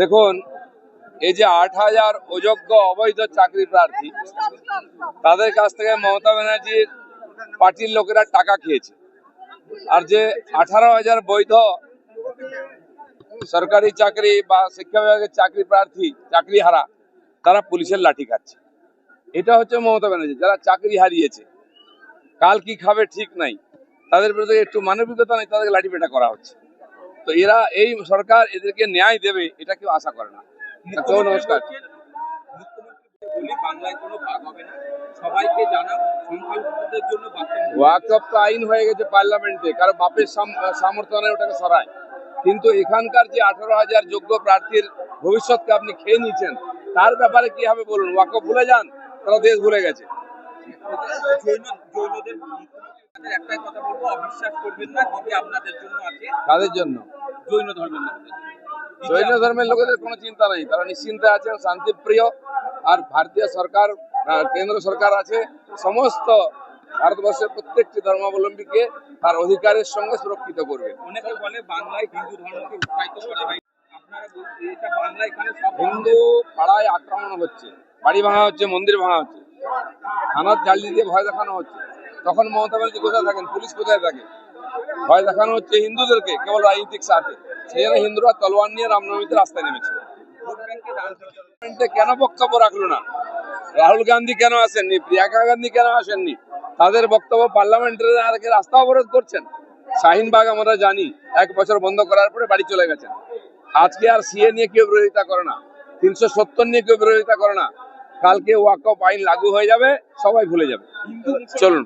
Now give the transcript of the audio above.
দেখুন, এই যে আট হাজার অযোগ্য অবৈধ চাকরি প্রার্থী, তাদের কাছ থেকে মমতা ব্যানার্জির পার্টির লোকেরা টাকা খেয়েছে। আর যে আঠারো হাজার বৈধ সরকারি চাকরি বা শিক্ষা বিভাগের চাকরি প্রার্থী, চাকরি হারা, তারা পুলিশের লাঠি খাচ্ছে। এটা হচ্ছে মমতা ব্যানার্জি, যারা চাকরি হারিয়েছে। কাল কি খাবে ঠিক নাই, তাদের বিরুদ্ধে একটু মানবিকতা নেই, তাদেরকে লাঠি পেটা করা হচ্ছে। তো এরা এই সরকার এদেরকে ন্যায় দেবে এটা কেউ আশা করে না। কেউ নমস্কার। বলি বাংলায় কোনো ভাগ হবে না সবাইকে জানা সংখ্যালঘুদের জন্য বার্তা ওয়াকফ তো আইন হয়ে গেছে পার্লামেন্টে কারও বাপের সামর্থ্য নেই ওটাকে সরায়। কিন্তু এখানকার যে আঠারো হাজার যোগ্য প্রার্থীর ভবিষ্যৎকে আপনি খেয়ে নিয়েছেন তার ব্যাপারে কি হবে বলুন? ওয়াকফ ভুলে যান তারা দেশ ভুলে গেছে। তাদের জন্য? জৈন ধর্মের লোকদের। জৈন ধর্মের লোকেদের কোনো চিন্তা নেই। তারা নিশ্চিন্তে আছেন শান্তিপ্রিয়। আর ভারতীয় সরকার কেন্দ্র সরকার আছে। সমস্ত ভারতবর্ষের প্রত্যেকটি ধর্মাবলম্বীকে তার অধিকারের সঙ্গে সুরক্ষিত করবে। অনেকে বলে বাংলায় হিন্দু ধর্মকে উৎসাহিত করা। হয় পাড়ায় আক্রমণ হচ্ছে। বাড়ি ভাঙা হচ্ছে মন্দির ভাঙা হচ্ছে। থানার জালি দিয়ে ভয় দেখানো হচ্ছে। তখন মমতা ব্যানার্জি কোথায় থাকেন? পুলিশ কোথায় থাকে? ভয় দেখানো হচ্ছে হিন্দুদেরকে কেবল রাজনৈতিক সাথে জন্য হিন্দুরা তলোয়ার নিয়ে রামনবমীতে রাস্তায় নেমেছে। কেন বক্তব্য রাখল না? রাহুল গান্ধী কেন আসেননি? প্রিয়াঙ্কা গান্ধী কেন আসেননি? তাদের বক্তব্য পার্লামেন্টের আর রাস্তা অবরোধ করছেন? শাহিনবাগ আমরা জানি, এক বছর বন্ধ করার পরে বাড়ি চলে গেছেন। আজকে আর সিএ নিয়ে কেউ বিরোধিতা করে না, তিনশো সত্তর নিয়ে কেউ বিরোধিতা করে না। কালকে ওয়াকফ আইন লাগু হয়ে যাবে, সবাই ভুলে যাবে। চলুন।